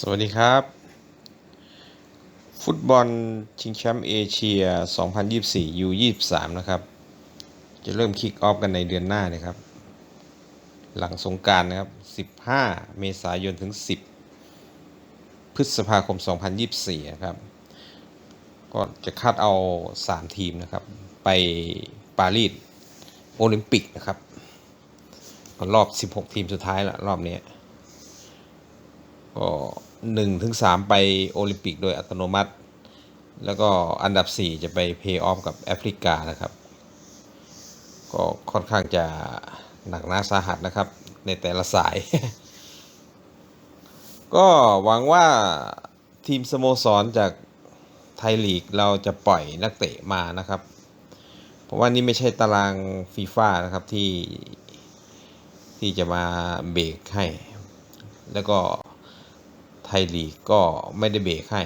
สวัสดีครับ ฟุตบอลชิงแชมป์เอเชีย 2024 U23 นะครับ จะเริ่มคิกออฟกันในเดือนหน้านะครับ หลังสงการนะครับ 15 เมษายนถึง 10 พฤษภาคม 2024 นะครับ ก็จะคัดเอา 3 ทีมนะครับ ไปปารีสโอลิมปิกนะครับรอบ 16 ทีมสุดท้ายละรอบนี้ก็ หนึ่งถึงสามไปโอลิมปิกโดยอัตโนมัติ แล้วก็อันดับ 4 จะไปเพย์ออฟกับแอฟริกานะครับ ก็ค่อนข้างจะหนักหนาสาหัสนะครับ ในแต่ละสาย ก็หวังว่าทีมสโมสรจากไทยลีกเราจะปล่อยนักเตะมานะครับ เพราะว่านี่ไม่ใช่ตารางฟีฟ่านะครับที่ที่จะมาเบรกให้ แล้วก็ ไทยลีกก็ไม่ได้เบรกให้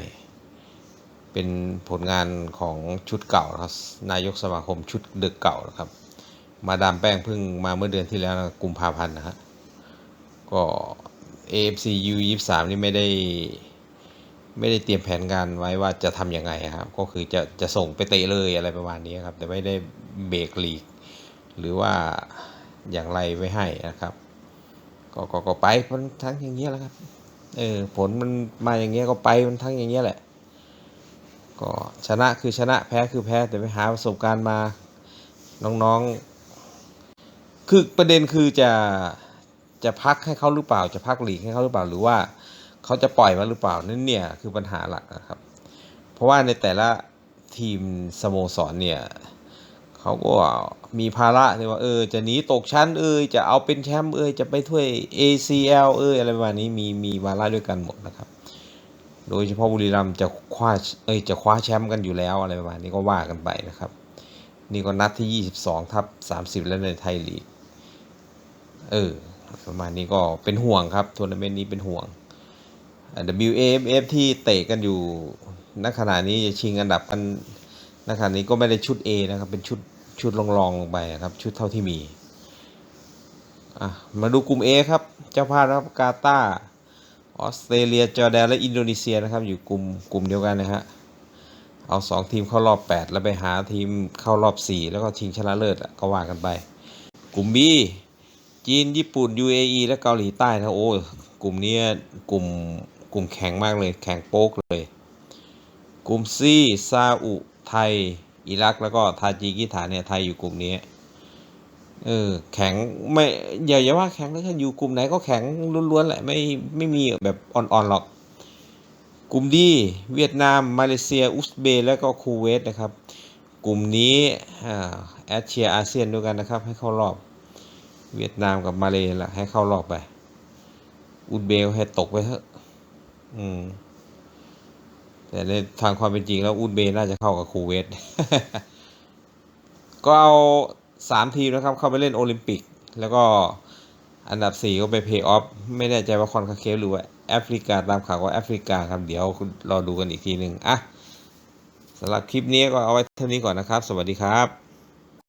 เป็นผลงานของชุดเก่าครับนายกสมาคมชุดเดึกเก่านะครับ มาดามแป้งเพิ่งมาเมื่อเดือนที่แล้วนะกุมภาพันธ์นะฮะก็ AFC U23 นี่ไม่ได้ไม่ได้เตรียมแผนการไว้ว่าจะทำยังไงครับ ก็คือจะจะส่งไปเตะเลยอะไรประมาณนี้ครับ แต่ไม่ได้เบรกลีก หรือว่าอย่างไรไว้ให้นะครับ ก็ก็ก็ไปทั้งอย่างเงี้ยแหละครับ เออผลมันมาอย่างเงี้ยก็ไปมันทั้งอย่างเงี้ยแหละ ก็ชนะคือชนะแพ้คือแพ้แต่ไปหาประสบการณ์มาน้องๆ คือประเด็นคือจะจะพักให้เขาหรือเปล่า จะพักหลีกให้เขาหรือเปล่า หรือว่าเขาจะปล่อยมาหรือเปล่านั่นเนี่ยคือปัญหาหลักนะครับ เพราะว่าในแต่ละทีมสโมสรเนี่ย เขาก็มีภาระที่ว่าเออจะหนีตกชั้นเอยจะเอาเป็นแชมป์เอยจะไปถ้วย ACL เอยอะไรประมาณนี้มีมีวาระด้วยกันหมดนะครับ โดยเฉพาะบุรีรัมย์จะคว้าเอยจะคว้าแชมป์กันอยู่แล้วอะไรประมาณนี้ก็ว่ากันไปนะครับ นี่ก็นัดที่ 22ทับ30 แล้วในไทยลีกเออประมาณนี้ก็เป็นห่วงครับทัวร์นาเมนต์นี้เป็นห่วง WAFF ที่เตะกันอยู่ณขณะนี้จะชิงอันดับกัน ณขณะนี้ก็ไม่ได้ชุด A นะครับ เป็นชุดชุดรองๆลงไปนะครับ ชุดเท่าที่มีอะมาดูกลุ่ม A ครับ เจ้าภาพนะครับกาตาออสเตรเลียจอร์แดนและอินโดนีเซียนะครับ อยู่กลุ่มกลุ่มเดียวกันนะฮะเอาสองทีมเข้ารอบ 8 แล้วไปหาทีมเข้ารอบ 4 แล้วก็ชิงชนะเลิศก็ว่ากันไป กลุ่ม B จีน ญี่ปุ่น UAE และเกาหลีใต้นะโอ้กลุ่มนี้กลุ่มกลุ่มแข็งมากเลย แข็งโป๊กเลย กลุ่ม C ซาอุ ไทย อิรักแล้วก็ทาจิกิสถานเนี่ยไทยอยู่กลุ่มนี้เออแข็งไม่อย่าอย่าว่าแข็งเลยครับอยู่กลุ่มไหนก็แข็งล้วนๆแหละไม่ไม่มีแบบอ่อนๆหรอก กลุ่มดีเวียดนาม มาเลเซีย อุซเบย์แล้วก็คูเวตนะครับ กลุ่มนี้อ่าแอเชียอาเซียนด้วยกันนะครับ ให้เข้ารอบ เวียดนามกับมาเลย์ละให้เข้ารอบไป อุซเบย์ให้ตกไปเถอะอืม แต่ในทางความเป็นจริงแล้วอุดเบย์น่าจะเข้ากับคูเวตก็เอาสามทีมนะครับเข้าไปเล่นโอลิมปิก แล้วก็อันดับสี่ก็ไปเพย์ออฟไม่แน่ใจว่าคอนคาเคฟหรือว่าแอฟริกาตามข่าวว่าแอฟริกาครับเดี๋ยวรอดูกันอีกทีหนึ่งอะสำหรับคลิปนี้ก็เอาไว้เท่านี้ก่อนนะครับ สวัสดีครับ